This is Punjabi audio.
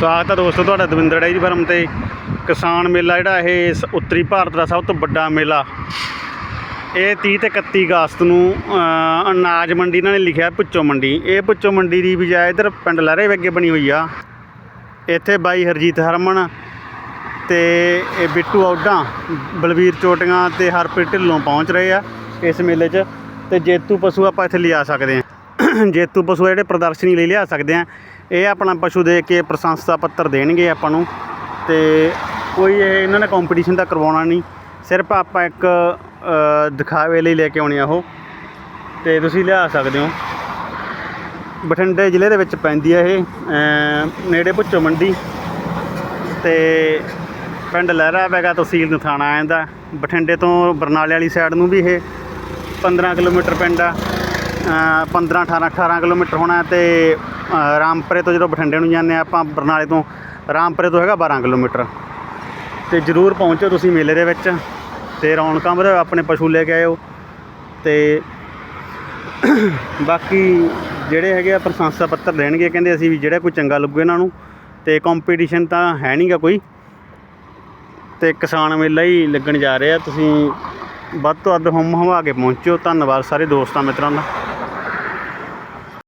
ਸਵਾਗਤ ਹੈ ਦੋਸਤੋ ਤੁਹਾਡਾ ਦਵਿੰਦਰ ਡਾਇਰੀ ਫਾਰਮ ਤੇ। ਕਿਸਾਨ ਮੇਲਾ ਜਿਹੜਾ ਇਹ ਉੱਤਰੀ ਭਾਰਤ ਦਾ ਸਭ ਤੋਂ ਵੱਡਾ ਮੇਲਾ। ਇਹ 30 ਤੇ 31 ਅਗਸਤ ਨੂੰ ਅਨਾਜ ਮੰਡੀ ਇਹਨਾਂ ਨੇ ਲਿਖਿਆ ਪੁੱਚੋ ਮੰਡੀ। ਇਹ ਪੁੱਚੋ ਮੰਡੀ ਦੀ ਬਜਾਏ ਇਧਰ ਪਿੰਡ ਲਹਿਰੇ ਵੇਗੇ ਬਣੀ ਹੋਈ ਆ। ਇੱਥੇ ਬਾਈ ਹਰਜੀਤ ਹਰਮਨ ਤੇ ਇਹ ਬਿੱਟੂ ਔਡਾ ਬਲਵੀਰ ਚੋਟੀਆਂ ਤੇ ਹਰਪ੍ਰੀਤ ਢਿੱਲੋਂ ਪਹੁੰਚ ਰਹੇ ਆ ਇਸ ਮੇਲੇ 'ਚ। ਤੇ ਜੇਤੂ ਪਸ਼ੂ ਆਪਾਂ ਇੱਥੇ ਲਿਆ ਸਕਦੇ ਆ। ਜੇਤੂ ਪਸ਼ੂ ਜਿਹੜੇ ਪ੍ਰਦਰਸ਼ਨੀ ਲਈ ਲਿਆ ਸਕਦੇ ਆ। ਇਹ ਆਪਣਾ ਪਸ਼ੂ ਦੇ ਕੇ ਪ੍ਰਸ਼ੰਸਾ ਪੱਤਰ ਦੇਣਗੇ ਆਪਾਂ ਨੂੰ। ਤੇ ਕੋਈ ਇਹ ਇਹਨਾਂ ਨੇ ਕੰਪੀਟੀਸ਼ਨ ਤਾਂ ਕਰਵਾਉਣਾ ਨਹੀਂ। ਸਿਰਫ ਆਪਾਂ ਇੱਕ ਦਿਖਾਵੇ ਲਈ ਲੈ ਕੇ ਆਉਣੇ ਆ ਉਹ। ਤੇ ਤੁਸੀਂ ਲਿਆ ਸਕਦੇ ਹੋ। ਬਠਿੰਡੇ ਜ਼ਿਲ੍ਹੇ ਦੇ ਵਿੱਚ ਪੈਂਦੀ ਹੈ ਇਹ ਨੇੜੇ ਭੁੱਚੋ ਮੰਡੀ। ਤੇ ਪਿੰਡ ਲਹਿਰਾ ਵੈਗਾ ਤਹਿਸੀਲ ਨਥਾਣਾ ਆ ਜਾਂਦਾ। ਬਠਿੰਡੇ ਤੋਂ ਬਰਨਾਲੇ ਵਾਲੀ ਸਾਈਡ ਨੂੰ ਵੀ ਇਹ 15 ਕਿਲੋਮੀਟਰ ਪਿੰਡ ਆ। 15 18 18 ਕਿਲੋਮੀਟਰ ਹੋਣਾ ਤੇ ਅ, ਰਾਮਪੁਰੇ ਤੋਂ ਜਦੋਂ ਬਠਿੰਡੇ ਨੂੰ ਜਾਂਦੇ ਆ ਆਪਾਂ ਬਰਨਾਲੇ ਤੋਂ ਰਾਮਪੁਰੇ ਤੋਂ ਹੈਗਾ 12 ਕਿਲੋਮੀਟਰ। ਤੇ ਜਰੂਰ ਪਹੁੰਚੋ ਤੁਸੀਂ ਮੇਲੇ ਦੇ ਵਿੱਚ ਤੇ ਰੌਣਕਾਂ ਵਧਾਓ ਆਪਣੇ ਪਸ਼ੂ ਲੈ ਕੇ ਆਇਓ। ਤੇ ਬਾਕੀ ਜਿਹੜੇ ਹੈਗੇ ਆ ਪ੍ਰਸ਼ੰਸਾ ਪੱਤਰ ਦੇਣਗੇ ਕਹਿੰਦੇ ਅਸੀਂ ਵੀ ਜਿਹੜਾ ਕੋਈ ਚੰਗਾ ਲੱਗੂ ਇਹਨਾਂ ਨੂੰ ਤੇ ਕੰਪੀਟੀਸ਼ਨ ਤਾਂ ਹੈ ਨਹੀਂਗਾ ਕੋਈ। ਤੇ ਕਿਸਾਨ ਮੇਲਾ ਹੀ ਲੱਗਣ ਜਾ ਰਿਹਾ ਤੁਸੀਂ ਵੱਧ ਤੋਂ ਵੱਧ ਹਮ ਹਮਾ ਕੇ ਪਹੁੰਚੋ। ਧੰਨਵਾਦ ਸਾਰੇ ਦੋਸਤਾਂ ਮਿੱਤਰਾਂ ਦਾ।